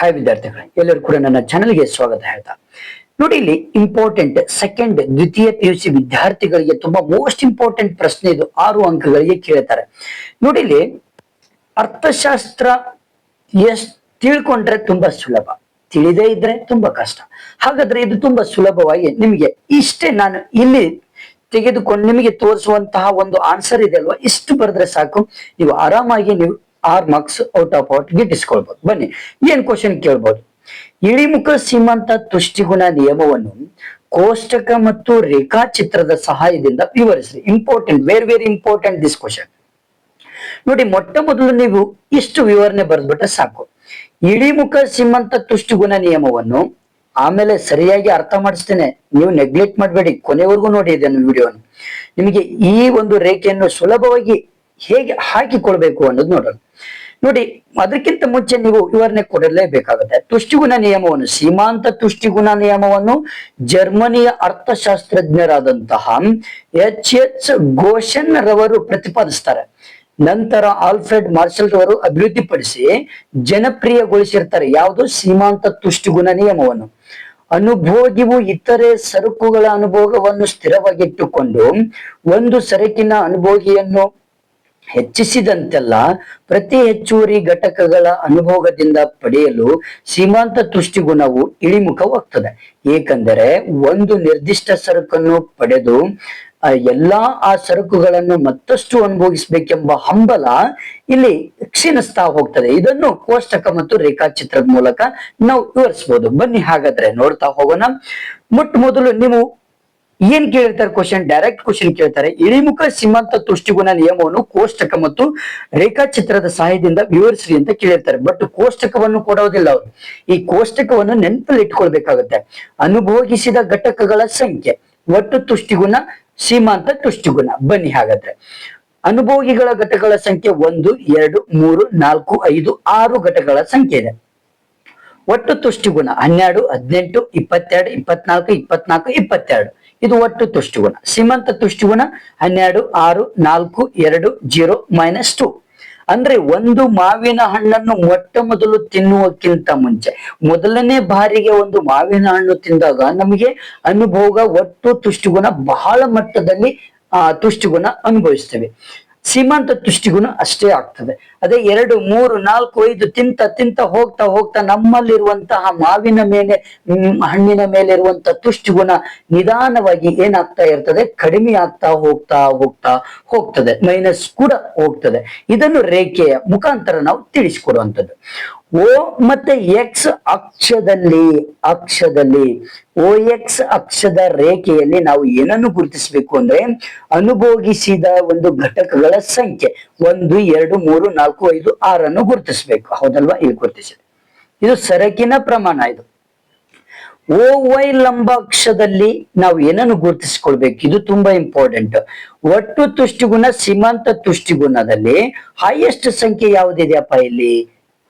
Hi ವಿದ್ಯಾರ್ಥಿಗಳೇ, ಎಲ್ಲರೂ ಕೂಡ ನನ್ನ ಚಾನಲ್ಗೆ ಸ್ವಾಗತ ಹೇಳ್ತಾ. ನೋಡಿ, ಇಲ್ಲಿ ಇಂಪಾರ್ಟೆಂಟ್ ಸೆಕೆಂಡ್ ದ್ವಿತೀಯ ಪಿ ಯು ಸಿ ವಿದ್ಯಾರ್ಥಿಗಳಿಗೆ ತುಂಬಾ ಮೋಸ್ಟ್ ಇಂಪಾರ್ಟೆಂಟ್ ಪ್ರಶ್ನೆ ಇದು. ಆರು ಅಂಕಗಳಿಗೆ ಕೇಳ್ತಾರೆ. ನೋಡಿ, ಇಲ್ಲಿ ಅರ್ಥಶಾಸ್ತ್ರ ಎಸ್ ತಿಳ್ಕೊಂಡ್ರೆ ತುಂಬಾ ಸುಲಭ. ತಿಳಿದೇ ಇದ್ರೆ ತುಂಬಾ ಕಷ್ಟ. ಹಾಗಾದ್ರೆ ಇದು ತುಂಬಾ ಸುಲಭವಾಗಿ ನಿಮಗೆ ಇಷ್ಟೇ ನಾನು ಇಲ್ಲಿ ತೆಗೆದುಕೊಂಡು ನಿಮಗೆ ತೋರಿಸುವಂತಹ ಒಂದು ಆನ್ಸರ್ ಇದೆ ಅಲ್ವಾ? ಇಷ್ಟು ಬರೆದ್ರೆ ಸಾಕು. ನೀವು ಆರಾಮಾಗಿ ನೀವು ಆರ್ ಮಾರ್ಕ್ಸ್ ಔಟ್ ಆಫ್ ಔಟ್ ಗಿಟ್ಟಿಸ್ಕೊಳ್ಬಹುದು ಬನ್ನಿ, ಏನ್ ಕ್ವಶನ್ ಕೇಳ್ಬಹುದು ಇಳಿಮುಖ ಸೀಮಾಂತ ತುಷ್ಟಿಗುಣ ನಿಯಮವನ್ನು ಕೋಷ್ಟಕ ಮತ್ತು ರೇಖಾಚಿತ್ರದ ಸಹಾಯದಿಂದ ವಿವರಿಸಿ important very very important this question ನೋಡಿ, ಮೊಟ್ಟ ಮೊದಲು ನೀವು ಇಷ್ಟು ವಿವರಣೆ ಬರೆದ್ಬಿಟ್ರೆ ಸಾಕು. ಇಳಿಮುಖ ಸೀಮಂತ ತುಷ್ಟಿಗುಣ ನಿಯಮವನ್ನು ಆಮೇಲೆ ಸರಿಯಾಗಿ ಅರ್ಥ ಮಾಡಿಸ್ತೇನೆ. ನೀವು ನೆಗ್ಲೆಕ್ಟ್ ಮಾಡಬೇಡಿ. ಕೊನೆವರೆಗೂ ನೋಡಿ ಇದನ್ನು ವಿಡಿಯೋನು ನಿಮಗೆ ಈ ಒಂದು ರೇಖೆಯನ್ನು ಸುಲಭವಾಗಿ ಹೇಗೆ ಹಾಕಿಕೊಳ್ಬೇಕು ಅನ್ನೋದು ನೋಡೋಣ. ನೋಡಿ, ಅದಕ್ಕಿಂತ ಮುಂಚೆ ನೀವು ವಿವರಣೆ ಕೊಡಲೇಬೇಕಾಗುತ್ತೆ. ತುಷ್ಟಿಗುಣ ನಿಯಮವನ್ನು, ಸೀಮಾಂತ ತುಷ್ಟಿಗುಣ ನಿಯಮವನ್ನು ಜರ್ಮನಿಯ ಅರ್ಥಶಾಸ್ತ್ರಜ್ಞರಾದಂತಹ ಎಚ್ ಎಚ್ ಗೋಷನ್ ರವರು ಪ್ರತಿಪಾದಿಸ್ತಾರೆ. ನಂತರ ಆಲ್ಫ್ರೆಡ್ ಮಾರ್ಷಲ್ ರವರು ಅಭಿವೃದ್ಧಿಪಡಿಸಿ ಜನಪ್ರಿಯಗೊಳಿಸಿರ್ತಾರೆ. ಯಾವುದು? ಸೀಮಾಂತ ತುಷ್ಟಿಗುಣ ನಿಯಮವನ್ನು. ಅನುಭೋಗಿವು ಇತರೆ ಸರಕುಗಳ ಅನುಭೋಗವನ್ನು ಸ್ಥಿರವಾಗಿಟ್ಟುಕೊಂಡು ಒಂದು ಸರಕಿನ ಅನುಭೋಗಿಯನ್ನು ಹೆಚ್ಚಿಸಿದಂತೆಲ್ಲ ಪ್ರತಿ ಹೆಚ್ಚುವರಿ ಘಟಕಗಳ ಅನುಭೋಗದಿಂದ ಪಡೆಯಲು ಸೀಮಾಂತ ತುಷ್ಟಿಗುಣವು ಇಳಿಮುಖವಾಗ್ತದೆ. ಏಕೆಂದರೆ ಒಂದು ನಿರ್ದಿಷ್ಟ ಸರಕನ್ನು ಪಡೆದು ಎಲ್ಲಾ ಆ ಸರಕುಗಳನ್ನು ಮತ್ತಷ್ಟು ಅನುಭವಿಸಬೇಕೆಂಬ ಹಂಬಲ ಇಲ್ಲಿ ಕ್ಷೀಣಿಸ್ತಾ ಹೋಗ್ತದೆ. ಇದನ್ನು ಕೋಷ್ಟಕ ಮತ್ತು ರೇಖಾಚಿತ್ರದ ಮೂಲಕ ನಾವು ವಿವರಿಸಬಹುದು. ಬನ್ನಿ ಹಾಗಾದ್ರೆ ನೋಡ್ತಾ ಹೋಗೋಣ. ಮೊಟ್ಟ ಮೊದಲು ನೀವು ಏನ್ ಕೇಳಿರ್ತಾರೆ ಕ್ವಶನ್ ಡೈರೆಕ್ಟ್ ಕ್ವಶನ್ ಕೇಳ್ತಾರೆ. ಇಳಿಮುಖ ಸೀಮಾಂತ ತುಷ್ಟಿಗುಣ ನಿಯಮವನ್ನು ಕೋಷ್ಟಕ ಮತ್ತು ರೇಖಾಚಿತ್ರದ ಸಹಾಯದಿಂದ ವಿವರಿಸಿ ಅಂತ ಕೇಳಿರ್ತಾರೆ. ಬಟ್ ಕೋಷ್ಟಕವನ್ನು ಕೊಡೋದಿಲ್ಲ ಅವರು. ಈ ಕೋಷ್ಟಕವನ್ನು ನೆನಪಲ್ಲಿ ಇಟ್ಕೊಳ್ಬೇಕಾಗುತ್ತೆ. ಅನುಭೋಗಿಸಿದ ಘಟಕಗಳ ಸಂಖ್ಯೆ. ಒಟ್ಟು ತುಷ್ಟಿಗುಣ, ಸೀಮಾಂತ ತುಷ್ಟಿಗುಣ. ಬನ್ನಿ ಹಾಗಾದ್ರೆ. ಅನುಭೋಗಿಗಳ ಘಟಕಗಳ ಸಂಖ್ಯೆ ಒಂದು, ಎರಡು, ಮೂರು, ನಾಲ್ಕು, ಐದು, ಆರು ಘಟಕಗಳ ಸಂಖ್ಯೆ ಇದೆ. ಒಟ್ಟು ತುಷ್ಟಿಗುಣ ಹನ್ನೆರಡು, ಹದಿನೆಂಟು, ಇಪ್ಪತ್ತೆರಡು, ಇಪ್ಪತ್ನಾಲ್ಕು ಇಪ್ಪತ್ನಾಲ್ಕು, ಇಪ್ಪತ್ತೆರಡು. ಇದು ಒಟ್ಟು ತುಷ್ಟಿಗುಣ. ಸೀಮಂತ ತುಷ್ಟಿಗುಣ ಹನ್ನೆರಡು, ಆರು, ನಾಲ್ಕು, ಎರಡು, ಜೀರೋ, ಮೈನಸ್ ಟು. ಅಂದ್ರೆ ಒಂದು ಮಾವಿನ ಹಣ್ಣನ್ನು ಮೊಟ್ಟ ಮೊದಲು ತಿನ್ನುವಕ್ಕಿಂತ ಮುಂಚೆ, ಮೊದಲನೇ ಬಾರಿಗೆ ಒಂದು ಮಾವಿನ ಹಣ್ಣು ತಿಂದಾಗ ನಮಗೆ ಅನುಭೋಗ ಒಟ್ಟು ತುಷ್ಟಿಗುಣ ಬಹಳ ಮಟ್ಟದಲ್ಲಿ, ಆ, ತುಷ್ಟಿಗುಣ ಅನುಭವಿಸ್ತೇವೆ. ಸೀಮಂತ ತುಷ್ಟಿಗುಣ ಅಷ್ಟೇ ಆಗ್ತದೆ. ಅದೇ ಎರಡು, ಮೂರು, ನಾಲ್ಕು, ಐದು ತಿಂತ ತಿಂತ ಹೋಗ್ತಾ ಹೋಗ್ತಾ ನಮ್ಮಲ್ಲಿರುವಂತಹ ಮಾವಿನ ಮೇಲೆ ಹಣ್ಣಿನ ಮೇಲೆ ಇರುವಂತಹ ತುಷ್ಟಿಗುಣ ನಿಧಾನವಾಗಿ ಏನಾಗ್ತಾ ಇರ್ತದೆ? ಕಡಿಮೆ ಆಗ್ತಾ ಹೋಗ್ತಾ ಹೋಗ್ತಾ ಹೋಗ್ತದೆ. ಮೈನಸ್ ಕೂಡ ಹೋಗ್ತದೆ. ಇದನ್ನು ರೇಖೆಯ ಮುಖಾಂತರ ನಾವು ತಿಳಿಸಿಕೊಡುವಂಥದ್ದು. ಓ ಮತ್ತೆ ಎಕ್ಸ್ ಅಕ್ಷದಲ್ಲಿ ಅಕ್ಷದಲ್ಲಿ, ಓ ಎಕ್ಸ್ ಅಕ್ಷದ ರೇಖೆಯಲ್ಲಿ ನಾವು ಏನನ್ನು ಗುರುತಿಸಬೇಕು ಅಂದ್ರೆ ಅನುಭೋಗಿಸಿದ ಒಂದು ಘಟಕಗಳ ಸಂಖ್ಯೆ. ಒಂದು, ಎರಡು, ಮೂರು, ನಾಲ್ಕು ಐದು, ಆರನ್ನು ಗುರುತಿಸಬೇಕು. ಹೌದಲ್ವಾ? ಇಲ್ಲಿ ಗುರುತಿಸಿದೆ. ಇದು ಸರಕಿನ ಪ್ರಮಾಣ ಇದು. ಓ ವೈ ಲಂಬಾಕ್ಷದಲ್ಲಿ ನಾವು ಏನನ್ನು ಗುರುತಿಸಿಕೊಳ್ಬೇಕು? ಇದು ತುಂಬಾ ಇಂಪಾರ್ಟೆಂಟ್ ಒಟ್ಟು ತುಷ್ಟಿಗುಣ, ಸೀಮಾಂತ ತುಷ್ಟಿಗುಣದಲ್ಲಿ ಹೈಯೆಸ್ಟ್ ಸಂಖ್ಯೆ ಯಾವುದಿದೆಯಪ್ಪ ಇಲ್ಲಿ?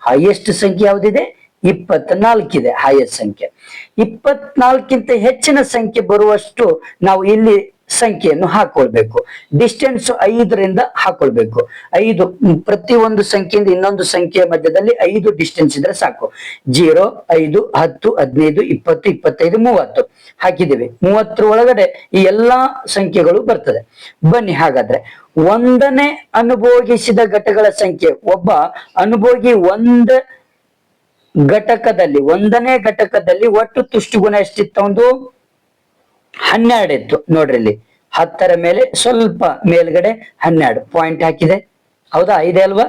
ಹೈಯೆಸ್ಟ್ ಸಂಖ್ಯೆ ಯಾವುದಿದೆ? ಇಪ್ಪತ್ನಾಲ್ಕಿದೆ ಹೈಯೆಸ್ಟ್ ಸಂಖ್ಯೆ. ಇಪ್ಪತ್ನಾಲ್ಕಿಂತ ಹೆಚ್ಚಿನ ಸಂಖ್ಯೆ ಬರುವಷ್ಟು ನಾವು ಇಲ್ಲಿ ಸಂಖ್ಯೆಯನ್ನು ಹಾಕೊಳ್ಬೇಕು. ಡಿಸ್ಟೆನ್ಸ್ ಐದರಿಂದ ಹಾಕೊಳ್ಬೇಕು. ಐದು ಪ್ರತಿ ಒಂದು ಸಂಖ್ಯೆಯಿಂದ ಇನ್ನೊಂದು ಸಂಖ್ಯೆಯ ಮಧ್ಯದಲ್ಲಿ ಐದು ಡಿಸ್ಟೆನ್ಸ್ ಇದ್ರೆ ಸಾಕು. ಜೀರೋ ಐದು, ಹತ್ತು, ಹದಿನೈದು, ಇಪ್ಪತ್ತು, ಇಪ್ಪತ್ತೈದು, ಮೂವತ್ತು. ಹಾಕಿದ್ದೀವಿ. ಮೂವತ್ತರ ಒಳಗಡೆ ಈ ಎಲ್ಲಾ ಸಂಖ್ಯೆಗಳು ಬರ್ತದೆ. ಬನ್ನಿ ಹಾಗಾದ್ರೆ. ಒಂದನೇ ಅನುಭೋಗಿಸಿದ ಘಟಕಗಳ ಸಂಖ್ಯೆ. ಒಬ್ಬ ಅನುಭೋಗಿ ಒಂದ ಘಟಕದಲ್ಲಿ, ಒಂದನೇ ಘಟಕದಲ್ಲಿ ಒಟ್ಟು ತುಷ್ಟುಗುಣ ಎಷ್ಟಿತ್ತು ಒಂದು ಹನ್ನೆರಡು ಇತ್ತು ನೋಡ್ರಿ ಇಲ್ಲಿ. ಹತ್ತರ ಮೇಲೆ ಸ್ವಲ್ಪ ಮೇಲ್ಗಡೆ ಹನ್ನೆರಡು ಪಾಯಿಂಟ್ ಹಾಕಿದೆ. ಹೌದಾ? ಇದೆ ಅಲ್ವಾ?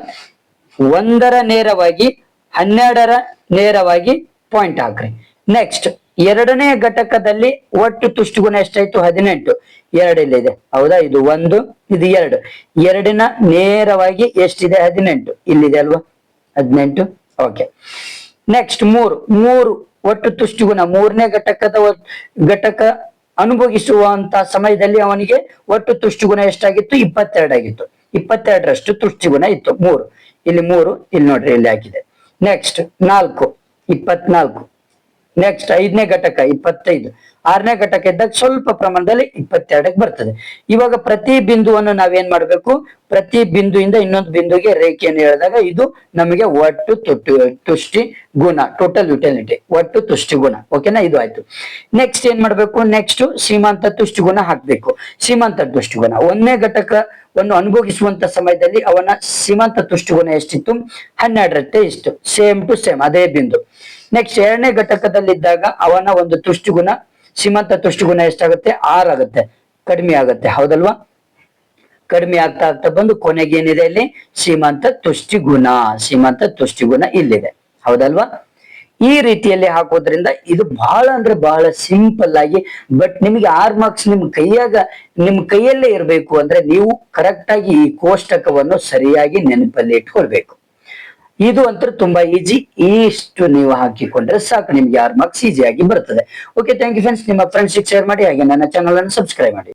ಒಂದರ ನೇರವಾಗಿ, ಹನ್ನೆರಡರ ನೇರವಾಗಿ ಪಾಯಿಂಟ್ ಹಾಕ್ರಿ. ನೆಕ್ಸ್ಟ್ ಎರಡನೇ ಘಟಕದಲ್ಲಿ ಒಟ್ಟು ತುಷ್ಟುಗುಣ ಎಷ್ಟಾಯ್ತು? ಹದಿನೆಂಟು. ಎರಡು ಇಲ್ಲಿದೆ. ಹೌದಾ? ಇದು ಒಂದು, ಇದು ಎರಡು. ಎರಡಿನ ನೇರವಾಗಿ ಎಷ್ಟಿದೆ? ಹದಿನೆಂಟು. ಇಲ್ಲಿದೆ ಅಲ್ವಾ? ಹದಿನೆಂಟು. ಓಕೆ ನೆಕ್ಸ್ಟ್ ಮೂರು. ಮೂರು ಒಟ್ಟು ತುಷ್ಟುಗುಣ. ಮೂರನೇ ಘಟಕದ ಘಟಕ ಅನುಭವಿಸುವಂತ ಸಮಯದಲ್ಲಿ ಅವನಿಗೆ ಒಟ್ಟು ತುಷ್ಟಿಗುಣ ಎಷ್ಟಾಗಿತ್ತು? ಇಪ್ಪತ್ತೆರಡಾಗಿತ್ತು ಇಪ್ಪತ್ತೆರಡರಷ್ಟು ತುಷ್ಟಿಗುಣ ಇತ್ತು. ಮೂರು. ಇಲ್ಲಿ ಮೂರು, ಇಲ್ಲಿ ನೋಡ್ರಿ, ಇಲ್ಲಿ ಹಾಕಿದೆ. ನೆಕ್ಸ್ಟ್ ನಾಲ್ಕು. ಇಪ್ಪತ್ನಾಲ್ಕು. ನೆಕ್ಸ್ಟ್ ಐದನೇ ಘಟಕ, ಇಪ್ಪತ್ತೈದು. ಆರನೇ ಘಟಕ ಇದ್ದಾಗ ಸ್ವಲ್ಪ ಪ್ರಮಾಣದಲ್ಲಿ ಇಪ್ಪತ್ತೆರಡಕ್ಕೆ ಬರ್ತದೆ. ಇವಾಗ ಪ್ರತಿ ಬಿಂದುವನ್ನು ನಾವೇನ್ ಮಾಡ್ಬೇಕು? ಪ್ರತಿ ಬಿಂದುವಿಂದ ಇನ್ನೊಂದು ಬಿಂದುಗೆ ರೇಖೆಯನ್ನು ಹೇಳಿದಾಗ ಇದು ನಮಗೆ ಒಟ್ಟು ತುಟ್ಟು, ತುಷ್ಟಿ ಗುಣ ಟೋಟಲ್ ಯುಟಿಲಿಟಿ ಒಟ್ಟು ತುಷ್ಟಿ ಗುಣ. ಓಕೆನಾ ಇದು ಆಯ್ತು. ನೆಕ್ಸ್ಟ್ ಏನ್ ಮಾಡ್ಬೇಕು? ನೆಕ್ಸ್ಟ್ ಸೀಮಾಂತ ತುಷ್ಟಿ ಗುಣ ಹಾಕ್ಬೇಕು. ಸೀಮಾಂತ ತುಷ್ಟಿ ಗುಣ. ಒಂದನೇ ಘಟಕವನ್ನು ಅನುಭವಿಸುವಂತ ಸಮಯದಲ್ಲಿ ಅವನ ಸೀಮಾಂತ ತುಷ್ಟಿ ಗುಣ ಎಷ್ಟಿತ್ತು? ಹನ್ನೆರಡರತ್ತೆ ಇಷ್ಟು. ಸೇಮ್ ಟು ಸೇಮ್ ಅದೇ ಬಿಂದು. ನೆಕ್ಸ್ಟ್ ಎರಡನೇ ಘಟಕದಲ್ಲಿದ್ದಾಗ ಅವನ ಒಂದು ತುಷ್ಟಿಗುಣ, ಶ್ರೀಮಂತ ತುಷ್ಟಿಗುಣ ತುಷ್ಟಿ ಗುಣ ಎಷ್ಟಾಗುತ್ತೆ? ಆಗುತ್ತೆ ಕಡಿಮೆ ಆಗುತ್ತೆ. ಹೌದಲ್ವಾ? ಕಡಿಮೆ ಆಗ್ತಾ ಆಗ್ತಾ ಬಂದು ಕೊನೆಗೆ ಏನಿದೆ ಇಲ್ಲಿ ಶ್ರೀಮಂತ ತುಷ್ಟಿಗುಣ ಶ್ರೀಮಂತ ತುಷ್ಟಿಗುಣ ತುಷ್ಟಿ ಗುಣ ಇಲ್ಲಿದೆ. ಹೌದಲ್ವಾ? ಈ ರೀತಿಯಲ್ಲಿ ಹಾಕೋದ್ರಿಂದ ಇದು ಬಹಳ ಅಂದ್ರೆ ಬಹಳ ಸಿಂಪಲ್ ಆಗಿ, ಬಟ್ ನಿಮಗೆ ಆರ್ ಮಾರ್ಕ್ಸ್ ನಿಮ್ ಕೈಯಾಗ, ನಿಮ್ ಕೈಯಲ್ಲೇ ಇರಬೇಕು ಅಂದ್ರೆ ನೀವು ಕರೆಕ್ಟ್ ಆಗಿ ಈ ಕೋಷ್ಟಕವನ್ನು ಸರಿಯಾಗಿ ನೆನಪಲ್ಲಿ ಇಟ್ಕೊಳ್ಬೇಕು. ಇದು ಅಂತೂ ತುಂಬಾ ಈಜಿ ಇಷ್ಟು ನೀವು ಹಾಕಿಕೊಂಡ್ರೆ ಸಾಕು. ನಿಮ್ಗೆ ಆರ್ ಮಾರ್ಕ್ಸ್ ಈಸಿ ಆಗಿ ಬರ್ತದೆ. ಓಕೆ ಥ್ಯಾಂಕ್ ಯು ಫ್ರೆಂಡ್ಸ್ ನಿಮ್ಮ ಫ್ರೆಂಡ್ಸ್ ಶೇರ್ ಮಾಡಿ, ಹಾಗೆ ನನ್ನ ಚಾನಲ್ ಅನ್ನು ಸಬ್ಸ್ಕ್ರೈಬ್ ಮಾಡಿ.